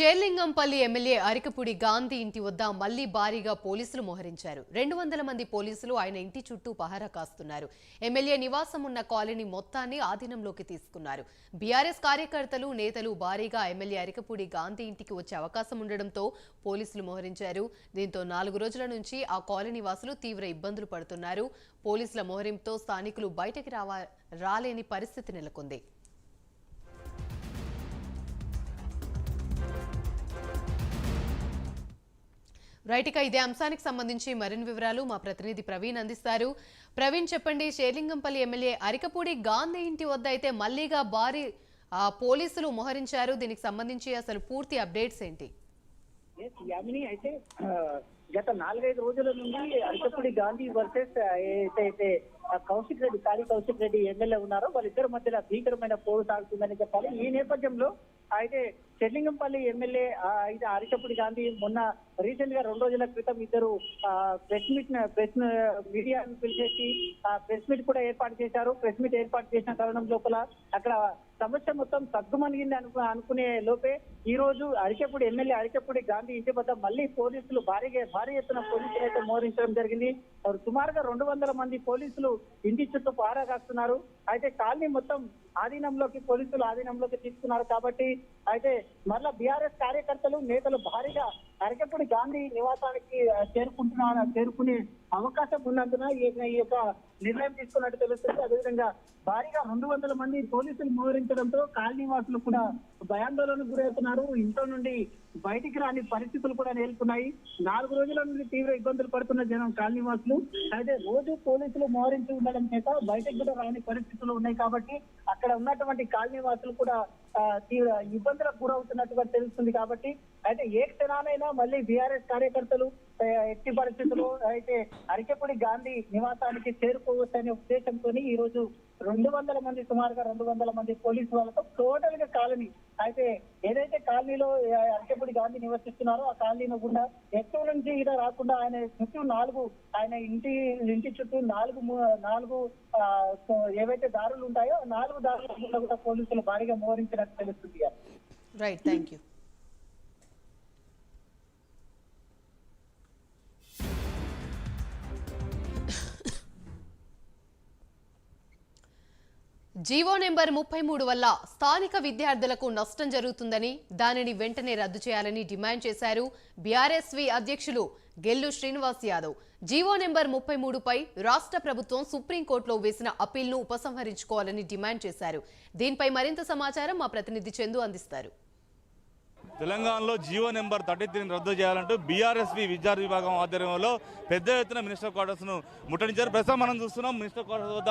Serilingampally MLA Arikapudi Gandhi ఇంటి వద్ద మళ్ళీ భారీగా పోలీసులు మోహరించారు. రెండు వందల మంది పోలీసులు ఆయన ఇంటి చుట్టూ పహారా కాస్తున్నారు. ఎమ్మెల్యే నివాసం ఉన్న కాలనీ మొత్తాన్ని ఆధీనంలోకి తీసుకున్నారు. బీఆర్ఎస్ కార్యకర్తలు నేతలు భారీగా ఎమ్మెల్యే అరికపుడి గాంధీ ఇంటికి వచ్చే అవకాశం ఉండడంతో పోలీసులు మోహరించారు. దీంతో నాలుగు రోజుల నుంచి ఆ కాలనీ వాసులు తీవ్ర ఇబ్బందులు పడుతున్నారు. పోలీసుల మోహరింపుతో స్థానికులు బయటకి రావా రాలేని పరిస్థితి నెలకొంది. రైట్ ఇక ఇదే అంశానికి సంబంధించి మరిన్ని వివరాలు మా ప్రతినిధి ప్రవీణ్ అందిస్తారు. ప్రవీణ్ చెప్పండి షేర్లింగంపల్లి ఎమ్మెల్యే అరికపూడి గాంధీ ఇంటి వద్ద అయితే మళ్ళీగా భారీ పోలీసులు మోహరించారు. దీనికి సంబంధించి అసలు పూర్తి అప్డేట్స్ ఏంటి? యామిని అయితే గత నాలుగైదు రోజుల నుండి అరికపూడి గాంధీ వర్సెస్ ఏదైతే కౌశిక్ రెడ్డి కాళీ కౌశిక్ రెడ్డి ఎమ్మెల్యే ఉన్నారో వాళ్ళిద్దరి మధ్యలో భీకరమైన పోరు సాగుతుందని చెప్పాలి. ఈ నేపథ్యంలో అయితే చెల్లింగంపల్లి ఎమ్మెల్యే అయితే అరికపూడి గాంధీ మొన్న రీసెంట్గా రెండు రోజుల క్రితం ఇద్దరు ప్రెస్ మీట్ ప్రెస్ మీడియా పిలిచేసి ప్రెస్ మీట్ కూడా ఏర్పాటు చేశారు. ప్రెస్ మీట్ ఏర్పాటు చేసిన తరుణం లోపల అక్కడ సమస్య మొత్తం తగ్గుమనిగింది అను అనుకునే లోపే ఈ రోజు అరికెప్పుడు ఎమ్మెల్యే అరికెప్పుడు గాంధీ ఇంటి వద్ద మళ్ళీ పోలీసులు భారీగా భారీ ఎత్తున పోలీసులు అయితే మోహరించడం జరిగింది. సుమారుగా రెండు వందల మంది పోలీసులు ఇంటి చుట్టూ పారా కాస్తున్నారు అయితే కాలనీ మొత్తం ఆధీనంలోకి పోలీసులు ఆధీనంలోకి తీసుకున్నారు కాబట్టి అయితే మళ్ళా బీఆర్ఎస్ కార్యకర్తలు నేతలు భారీగా అరకెప్పుడు గాంధీ నివాసానికి చేరుకుంటున్నా చేరుకునే అవకాశం ఉన్నందున ఈ ఈ యొక్క నిర్ణయం తీసుకున్నట్టు తెలుస్తుంది. అదేవిధంగా భారీగా రెండు వందల మంది పోలీసులు మోహరించడంతో కాలనీ వాసులు కూడా భయాందోళనకు గురవుతున్నారు. ఇంట్లో నుండి బయటికి రాని పరిస్థితులు కూడా నేర్పున్నాయి నాలుగు రోజుల నుండి తీవ్ర ఇబ్బందులు పడుతున్న జనం కాలనీ వాసులు అయితే రోజు పోలీసులు మోహరించి ఉండడం చేత బయటకు కూడా రాని పరిస్థితులు ఉన్నాయి కాబట్టి అక్కడ ఉన్నటువంటి కాలనీ వాసులు కూడా తీవ్ర ఇబ్బందులకు గురవుతున్నట్టుగా తెలుస్తుంది కాబట్టి అయితే ఏ క్షణానైనా మళ్ళీ బీఆర్ఎస్ కార్యకర్తలు ఎట్టి పరిస్థితుల్లో అయితే అరికెపూడి గాంధీ నివాసానికి చేరుకోవచ్చనే ఉద్దేశంతో ఈ రోజు రెండు వందల మంది సుమారుగా రెండు వందల మంది పోలీసు వాళ్ళతో టోటల్గా కాలనీ అయితే ఏదైతే కాలనీలో ఆ, గాంధీ నివసిస్తున్నారో ఆ కాలనీలో గుండా ఎక్కువ నుంచి ఈడ రాకుండా ఆయన చుట్టూ నాలుగు ఆయన ఇంటి ఇంటి చుట్టూ నాలుగు నాలుగు ఏవైతే దారులు ఉంటాయో నాలుగు దారుల కూడా పోలీసులు భారీగా మోహరించినట్టు తెలుస్తుంది. Right thank you GO number ముప్పై మూడు వల్ల స్థానిక విద్యార్థులకు నష్టం జరుగుతుందని దానిని వెంటనే రద్దు చేయాలని డిమాండ్ చేశారు బీఆర్ఎస్వి అధ్యక్షులు గెల్లు శ్రీనివాస్ యాదవ్. జీవో నెంబర్ ముప్పై మూడుపై రాష్ట్ర ప్రభుత్వం సుప్రీంకోర్టులో వేసిన అప్పీల్ను ఉపసంహరించుకోవాలని డిమాండ్ చేశారు. దీనిపై మరింత సమాచారం మా ప్రతినిధి చందు అందిస్తారు. తెలంగాణలో జియో నెంబర్ థర్టీ త్రీని రద్దు చేయాలంటూ బీఆర్ఎస్వి విద్యార్థి విభాగం ఆధ్వర్యంలో పెద్ద ఎత్తున మినిస్టర్ క్వార్టర్స్ను ముట్టడించారు. ప్రస్తుతం మనం చూస్తున్నాం మినిస్టర్ క్వార్టర్స్ వద్ద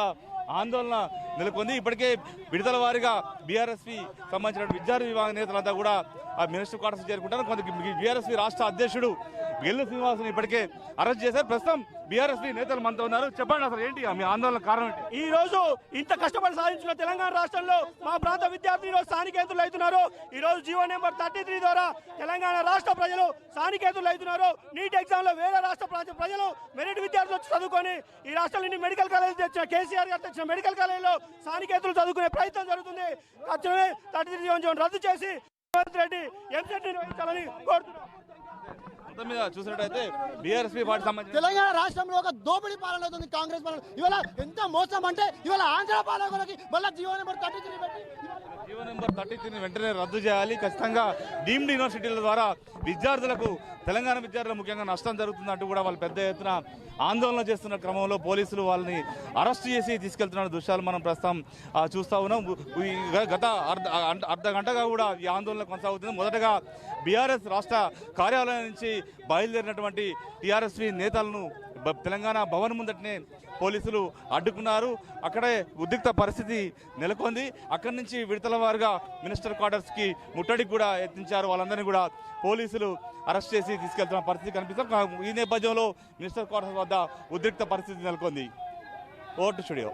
ఆందోళన నెలకొంది. ఇప్పటికే విడుదల వారీగా బీఆర్ఎస్వి సంబంధించిన విద్యార్థి విభాగ నేతలంతా కూడా ఆ మినిస్టర్ క్వార్టర్స్ చేరుకుంటారు. కొంత బీఆర్ఎస్వి రాష్ట్ర అధ్యక్షుడు గెల్లు శ్రీనివాసుని ఇప్పటికే అరెస్ట్ చేశారు. ప్రస్తుతం బీఆర్ఎస్వి నేతలు మనతో ఉన్నారు. చెప్పండి అసలు ఏంటి మీ ఆందోళన కారణం ఏంటి? ఈ రోజు ఇంత కష్టపడి సాధించిన తెలంగాణ రాష్ట్రంలో మా ప్రాంత విద్యార్థులు ఈరోజు స్థానికేతులు అవుతున్నారు. ఈ రోజు జీవో నెంబర్ థర్టీ త్రీ ద్వారా తెలంగాణ రాష్ట్ర ప్రజలు స్థానికేతులు అవుతున్నారు. నీట్ ఎగ్జామ్లో వేరే రాష్ట్ర ప్రజ- ప్రజలు మెరిట్ విద్యార్థులు వచ్చి చదువుకొని ఈ రాష్ట్రంలో మెడికల్ కాలేజ్ తెచ్చిన కేసీఆర్ గారు తెచ్చిన మెడికల్ కాలేజీలో స్థానికేతులు చదువుకునే ప్రయత్నం జరుగుతుంది. తక్షణమే థర్టీ త్రీ రద్దు చేసి రేవంత్ రెడ్డి ఎంసెట్ నిర్వహించాలని కోరుతున్నాం. మొత్తం మీద చూసినట్టయితే బీఆర్ఎస్పీ పార్టీ సంబంధించిన తెలంగాణ రాష్ట్రంలో ఒక దోపిడీ పాలన అవుతుంది కాంగ్రెస్ పాలన. ఇవాళ ఎంత మోసం అంటే ఇవాళ ఆంధ్ర పాలకులకి మళ్ళీ జీవో నెంబర్ థర్టీ త్రీ పెట్టి నవంబర్ థర్టీ వెంటనే రద్దు చేయాలి. ఖచ్చితంగా డీమ్డ్ యూనివర్సిటీల ద్వారా విద్యార్థులకు తెలంగాణ విద్యార్థులకు ముఖ్యంగా నష్టం జరుగుతుందంటూ కూడా వాళ్ళు పెద్ద ఎత్తున ఆందోళన చేస్తున్న క్రమంలో పోలీసులు వాళ్ళని అరెస్ట్ చేసి తీసుకెళ్తున్న దృశ్యాలు మనం ప్రస్తుతం చూస్తూ చూస్తా ఉన్నాం. గత అర్ధ అర్ధ- గంటగా కూడా ఈ ఆందోళన కొనసాగుతుంది. మొదటగా బీఆర్ఎస్ రాష్ట్ర కార్యాలయం నుంచి బయలుదేరినటువంటి టీఆర్ఎస్వి నేతలను తెలంగాణ భవన్ ముందటనే పోలీసులు అడ్డుకున్నారు. అక్కడే ఉద్రిక్త పరిస్థితి నెలకొంది. అక్కడి నుంచి విడతల వారుగా మినిస్టర్ క్వార్టర్స్కి ముట్టడికి కూడా యత్నించారు వాళ్ళందరినీ కూడా పోలీసులు అరెస్ట్ చేసి తీసుకెళ్తున్న పరిస్థితి కనిపిస్తుంది. ఈ నేపథ్యంలో మినిస్టర్ క్వార్టర్స్ వద్ద ఉద్రిక్త పరిస్థితి నెలకొంది. Vote studio.